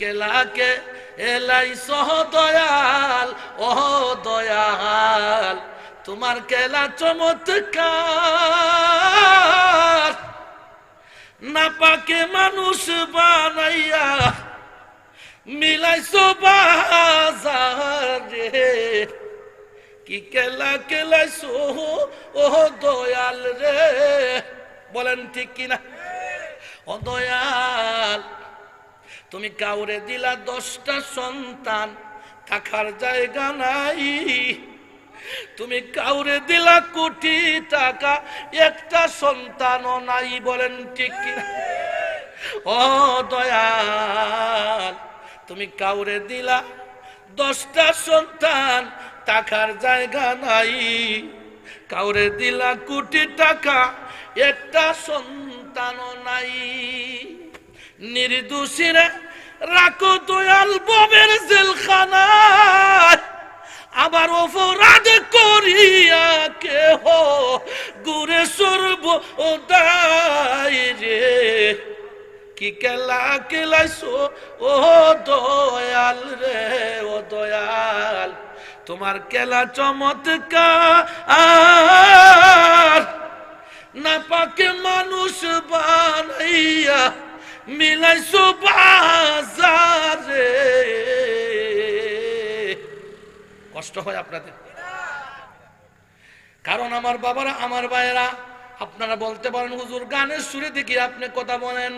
কেলাকে এলাই সহ দয়াল ও দয়াল, তোমার কেলা চমৎকার। না পাকে মানুষ বানাইয়া মিলাইছো বাজারে। কি কেলা কেলাইছো ও দয়াল রে। বলেন ঠিক কিনা? ও দয়াল তুমি কাউরে দিলা দশটা সন্তান, থাকার জায়গা নাই। তুমি কাউরে দিলা কোটি টাকা, একটা সন্তানও নাই বলেন ঠিক ও দয়াল, তুমি কাউরে দিলা দশটা সন্তান টাকার জায়গা নাই। কাউরে দিলা কোটি টাকা, একটা সন্তানও নাই। নির্দোষীরা রাখো দয়াল ববের জেলখানায়। আবার অপরাধ করিয়া কেহ গুরে সর্ব রে। কি কেলা কেলাইছো? ও দয়াল রে, ও দয়াল, তোমার কেলা চমৎকার। না পাকে মানুষ বানাইয়া মিলাইছো বাজারে কষ্ট হয় আপনাদের? কারণ আমার বাবারা, আমার ভাইয়েরা, আপনারা বলতে পারেন, হুজুর, গানের সুরে দেখি আপনি কথা বলেন।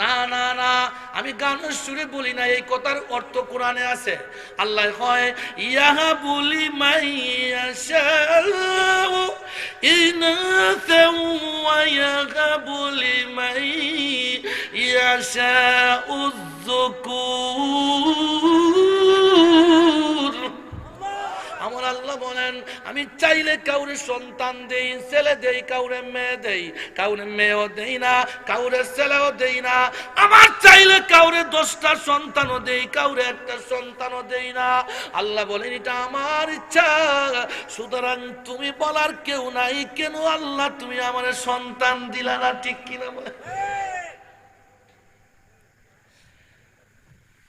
না না না, আমি গানের সুরে বলি না, এই কথার অর্থ কোরআনে আছে। আল্লাহ হয় ইহা বলি মাইয়াশাউ ইনাথাউ ওয়া মাইয়াশাউ যুকুর আমার আল্লাহ বলেন, আমি চাইলে কাউরে সন্তান দেই, ছেলে দেই, কাউরে মেয়ে দেই, কাউরে মেয়েও দেই না, কাউরে ছেলেও দেই না। আমার চাইলে কাউরে দশটা সন্তানও দেই, কাউরে একটা সন্তানও দেই না। আল্লাহ বলেন, এটা আমার ইচ্ছা। সুতরাং তুমি বলার কেউ নাই, কেন আল্লাহ তুমি আমার সন্তান দিলা না? ঠিক কিনা বলে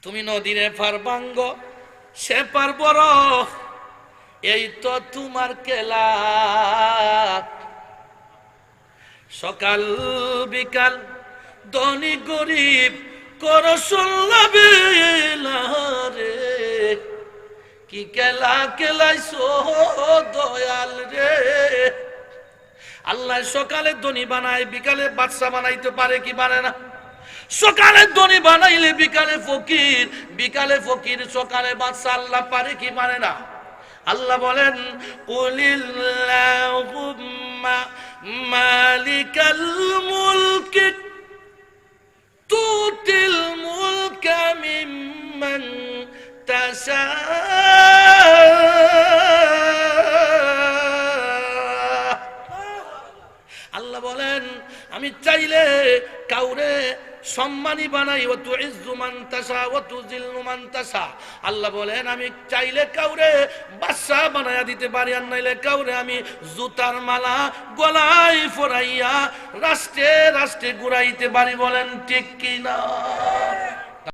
তুমি নদীরে পার বাঙ্গ সে পার এই তো তোমার কেলা সকাল বিকাল ধনী গরিব কর রে কি কেলা কেলাইছো দয়াল রে। আল্লাহ সকালে ধনী বানায়, বিকালে বাদশা বানাইতে পারে কি পারে না? সকালে ধনী বানাইলে বিকালে ফকির বিকালে ফকির, সকালে বাদশা আল্লাহ পারে কি পারে না? আল্লাহ বলেন, কুলিল্লাহুম্মা মালিকাল মুলকি, তুতিল মুলকা মিম্মান আল্লাহ বলেন, আমি চাইলে কাউরে সম্মানী বানাই ও তু ইজ্জুমান তাসা ও তু জিল্লুমান তাসা আল্লাহ বলেন, আমি চাইলে কাউরে বাদশা বানাইয়া দিতে পারি, আর নাইলে কাউরে আমি জুতার মালা গলায় ফোরাইয়া রাষ্ট্রে রাষ্ট্রে ঘুরাইতে পারি। বলেন, ঠিক কিনা